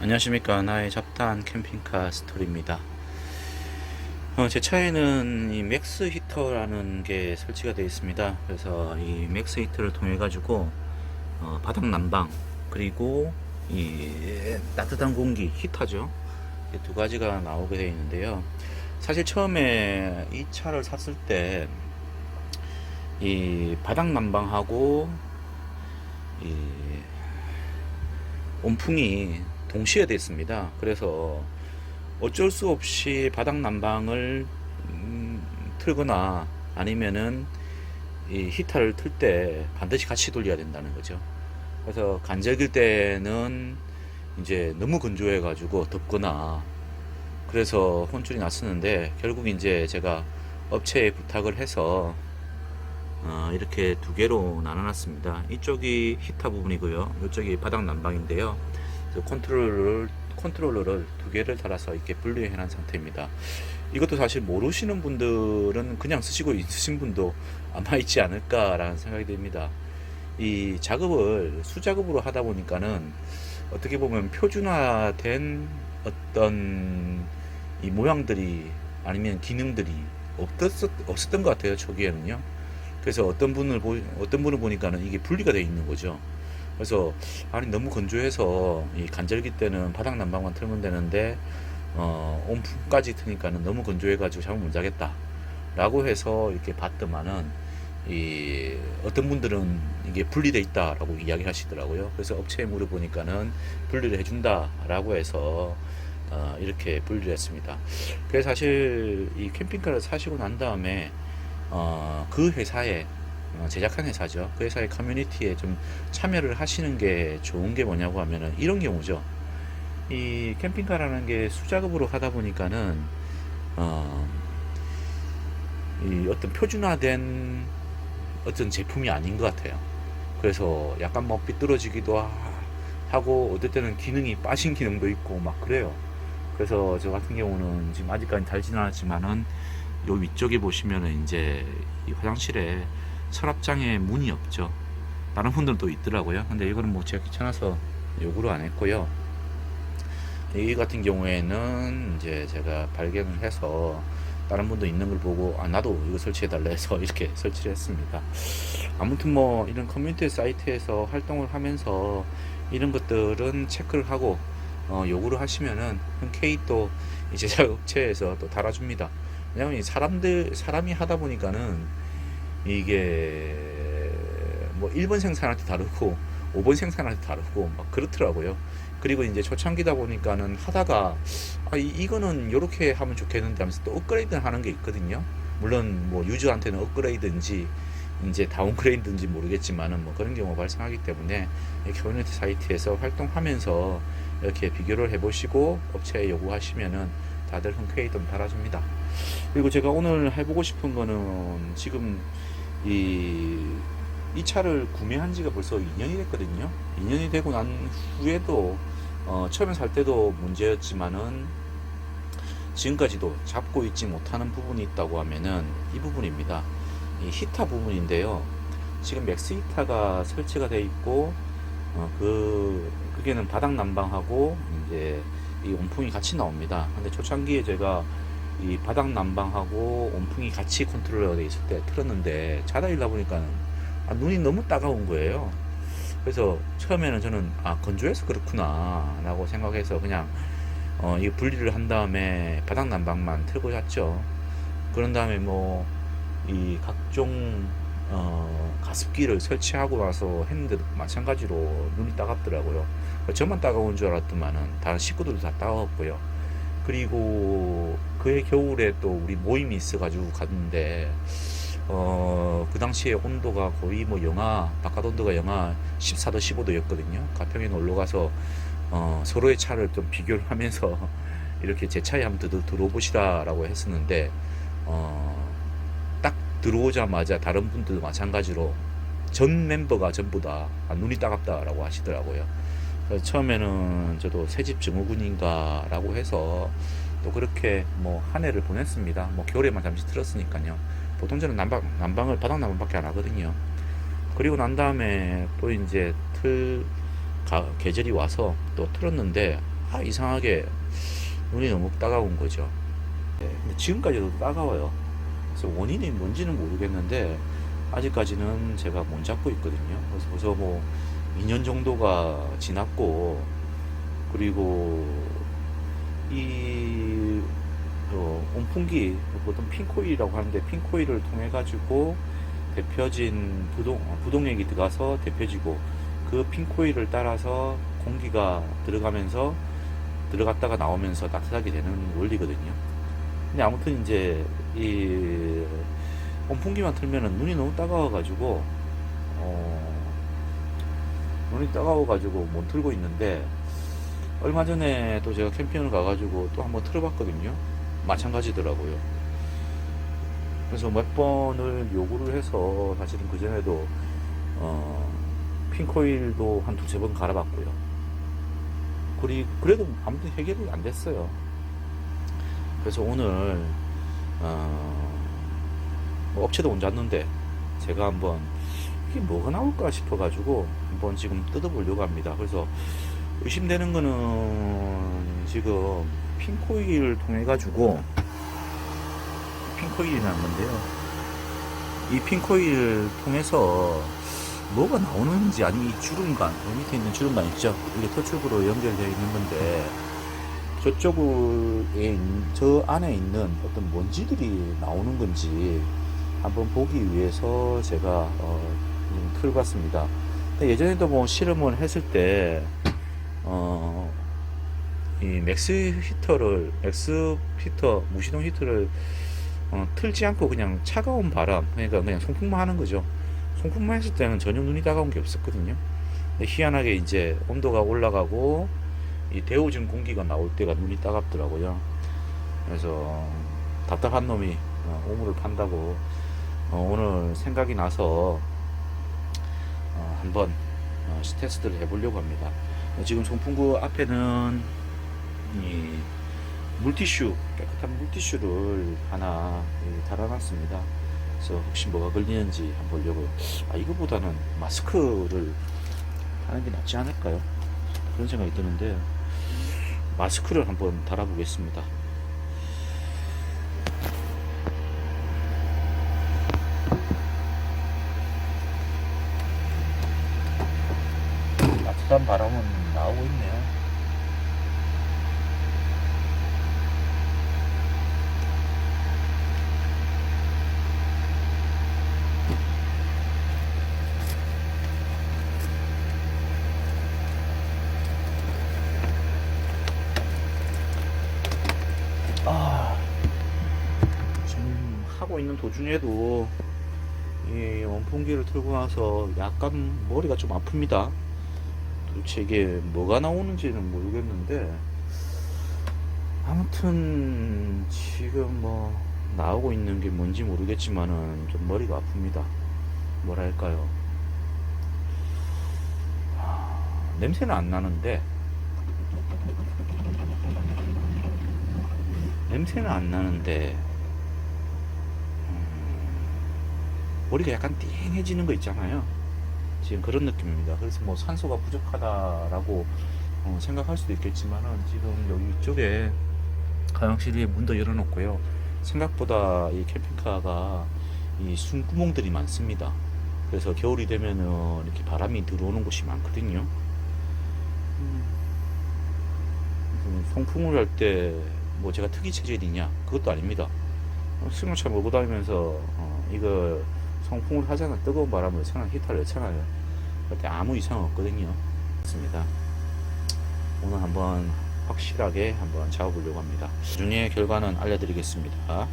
안녕하십니까. 나의 잡다한 캠핑카 스토리입니다. 어, 제 차에는 이 맥스 히터라는 게 설치가 되어 있습니다. 그래서 이 맥스 히터를 통해 가지고 어, 바닥 난방 그리고 이 따뜻한 공기 히터죠. 이두 가지가 나오게 되어 있는데요. 사실 처음에 이 차를 샀을 때 이 바닥 난방하고 이 온풍이 동시에 됐습니다. 그래서 어쩔 수 없이 바닥 난방을 음, 틀거나 아니면은 이 히터를 틀 때 반드시 같이 돌려야 된다는 거죠. 그래서 간절길 때는 이제 너무 건조해 가지고 덥거나 그래서 혼쭐이 났었는데 결국 이제 제가 업체에 부탁을 해서 어, 이렇게 두 개로 나눠놨습니다. 이쪽이 히터 부분이고요. 이쪽이 바닥 난방인데요. 그래서 컨트롤러를 컨트롤러를 두 개를 달아서 이렇게 분리해 놓은 상태입니다. 이것도 사실 모르시는 분들은 그냥 쓰시고 있으신 분도 아마 있지 않을까라는 생각이 듭니다. 이 작업을 수작업으로 하다 보니까는 어떻게 보면 표준화된 어떤 이 모양들이 아니면 기능들이 없었, 없었던 것 같아요 초기에는요. 그래서 어떤 분을 보 어떤 분을 보니까는 이게 분리가 되어 있는 거죠. 그래서 아니 너무 건조해서 이 간절기 때는 바닥 난방만 틀면 되는데 어 온풍까지 트니까는 너무 건조해가지고 잘못 못 자겠다 라고 해서 이렇게 봤더만은 이 어떤 분들은 이게 분리돼 있다라고 이야기 하시더라고요. 그래서 업체에 물어보니까는 분리를 해준다라고 해서 어 이렇게 분리를 했습니다. 그래서 사실 이 캠핑카를 사시고 난 다음에 어, 그 회사에 어, 제작한 회사죠. 그 회사의 커뮤니티에 좀 참여를 하시는 게 좋은 게 뭐냐고 하면은 이런 경우죠. 이 캠핑카라는 게 수작업으로 하다 보니까는 어, 이 어떤 표준화된 어떤 제품이 아닌 것 같아요. 그래서 약간 뭐 삐뚤어지기도 하- 하고 어떨 때는 기능이 빠진 기능도 있고 막 그래요. 그래서 저 같은 경우는 지금 아직까지 달진 않았지만은 요 위쪽에 보시면은 이제 이 화장실에 서랍장에 문이 없죠. 다른 분들은 또 있더라고요. 근데 이거는 뭐 제가 귀찮아서 요구를 안 했고요. 이 같은 경우에는 이제 제가 발견을 해서 다른 분도 있는 걸 보고 아 나도 이거 설치해 달라 해서 이렇게 설치를 했습니다. 아무튼 뭐 이런 커뮤니티 사이트에서 활동을 하면서 이런 것들은 체크를 하고 어, 요구를 하시면은 흔쾌히 또 제작업체에서 또 달아줍니다. 왜냐면 이 사람들 사람이 하다 보니까는 이게 뭐 1번 생산한테 다르고 5번 생산한테 다르고 막 그렇더라고요. 그리고 이제 초창기다 보니까는 하다가 아 이, 이거는 요렇게 하면 좋겠는데 하면서 또 업그레이드 하는 게 있거든요. 물론 뭐 유저한테는 업그레이드인지 이제 다운그레이드인지 모르겠지만은 뭐 그런 경우가 발생하기 때문에 이 커뮤니티 사이트에서 활동하면서 이렇게 비교를 해보시고 업체에 요구하시면은 다들 흔쾌히 좀 달아줍니다. 그리고 제가 오늘 해보고 싶은 거는 지금 이, 이 차를 구매한 지가 벌써 2년이 됐거든요. 2년이 되고 난 후에도 어, 처음에 살 때도 문제였지만은 지금까지도 잡고 있지 못하는 부분이 있다고 하면은 이 부분입니다. 이 히터 부분인데요. 지금 맥스 히터가 설치가 돼 있고 어, 그 그게는 바닥 난방하고 이제 이 온풍이 같이 나옵니다. 근데 초창기에 제가 이 바닥 난방하고 온풍이 같이 컨트롤러가 돼 있을 때 틀었는데 자다 일다 보니까 아, 눈이 너무 따가운 거예요. 그래서 처음에는 저는 아 건조해서 그렇구나 라고 생각해서 그냥 어, 이 분리를 한 다음에 바닥 난방만 틀고 잤죠. 그런 다음에 뭐 이 각종 어, 가습기를 설치하고 나서 했는데도 마찬가지로 눈이 따갑더라고요. 저만 따가운 줄 알았더만은 다른 식구들도 다 따가웠고요. 그리고 그해 겨울에 또 우리 모임이 있어가지고 갔는데 어, 그 당시에 온도가 거의 뭐 영하 바깥 온도가 영하 14도 15도였거든요. 가평에 놀러 가서 어, 서로의 차를 좀 비교를 하면서 이렇게 제 차에 한번 들, 들어보시라라고 했었는데 어, 딱 들어오자마자 다른 분들도 마찬가지로 전 멤버가 전부 다 아, 눈이 따갑다라고 하시더라고요. 처음에는 저도 새집 증후군인가라고 해서 또 그렇게 뭐 한 해를 보냈습니다. 뭐 겨울에만 잠시 틀었으니까요. 보통 저는 난방, 난방을 바닥 난방밖에 안 하거든요. 그리고 난 다음에 또 이제 틀 가, 계절이 와서 또 틀었는데 아 이상하게 눈이 너무 따가운 거죠. 네, 근데 지금까지도 따가워요. 그래서 원인이 뭔지는 모르겠는데 아직까지는 제가 못 잡고 있거든요. 그래서 벌써 뭐 2년 정도가 지났고 그리고 이 어, 온풍기 보통 핀코일이라고 하는데 핀코일을 통해 가지고 데펴진 부동 어, 부동액이 들어가서 데펴지고 그 핀코일을 따라서 공기가 들어가면서 들어갔다가 나오면서 따뜻하게 되는 원리거든요. 근데 아무튼 이제 이 온풍기만 틀면은 눈이 너무 따가워가지고 어, 눈이 따가워가지고 못 틀고 있는데 얼마 전에 또 제가 캠핑을 가가지고 또 한번 틀어봤거든요. 마찬가지더라고요. 그래서 몇 번을 요구를 해서 사실은 그 전에도 어, 핀코일도 한 두세 번 갈아봤고요. 그리 그래도 아무튼 해결이 안 됐어요. 그래서 오늘 어, 뭐 업체도 온 잤는데 제가 한번 이게 뭐가 나올까 싶어가지고 한번 지금 뜯어보려고 합니다. 그래서 의심되는 거는 지금 핀코일을 통해 가지고 핀코일이라는 건데요. 이 핀코일을 통해서 뭐가 나오는지 아니면 이 주름관 그 밑에 있는 주름관 있죠? 이게 터축으로 연결되어 있는 건데 저쪽에 저 안에 있는 어떤 먼지들이 나오는 건지 한번 보기 위해서 제가 어, 좀 틀어봤습니다. 근데 예전에도 뭐 실험을 했을 때 어, 이 맥스 히터를 맥스 히터 무시동 히터를 어, 틀지 않고 그냥 차가운 바람 그러니까 그냥 송풍만 하는 거죠. 송풍만 했을 때는 전혀 눈이 따가운 게 없었거든요. 희한하게 이제 온도가 올라가고 이 데워진 공기가 나올 때가 눈이 따갑더라고요. 그래서 답답한 놈이 어, 오물을 판다고 어, 오늘 생각이 나서 어, 한번 어, 테스트를 해보려고 합니다. 어, 지금 송풍구 앞에는 이 물티슈 깨끗한 물티슈를 하나 예, 달아놨습니다. 그래서 혹시 뭐가 걸리는지 한번 보려고. 아 이거보다는 마스크를 하는 게 낫지 않을까요? 그런 생각이 드는데 마스크를 한번 달아보겠습니다. 따뜻한 바람은 나오고 있네요. 아, 지금 하고 있는 도중에도 이 원풍기를 틀고 나서 약간 머리가 좀 아픕니다. 도대체 이게 뭐가 나오는지는 모르겠는데 아무튼 지금 뭐 나오고 있는 게 뭔지 모르겠지만은 좀 머리가 아픕니다. 뭐랄까요? 아, 냄새는 안 나는데 냄새는 안 나는데 음, 머리가 약간 띵해지는 거 있잖아요. 지금 그런 느낌입니다. 그래서 뭐 산소가 부족하다라고 어, 생각할 수도 있겠지만은 지금 여기 이쪽에 가영실에 문도 열어놓고요. 생각보다 이 캠핑카가 이 숨구멍들이 많습니다. 그래서 겨울이 되면은 이렇게 바람이 들어오는 곳이 많거든요. 음, 송풍을 할 때 뭐 제가 특이 체질이냐 그것도 아닙니다. 어, 승용차 몰고 다니면서 어, 이거 송풍을 하잖아 뜨거운 바람을 차나 히터를 차나요. 그때 아무 이상 없거든요. 맞습니다. 오늘 한번 확실하게 한번 잡아보려고 합니다. 나중에 결과는 알려드리겠습니다.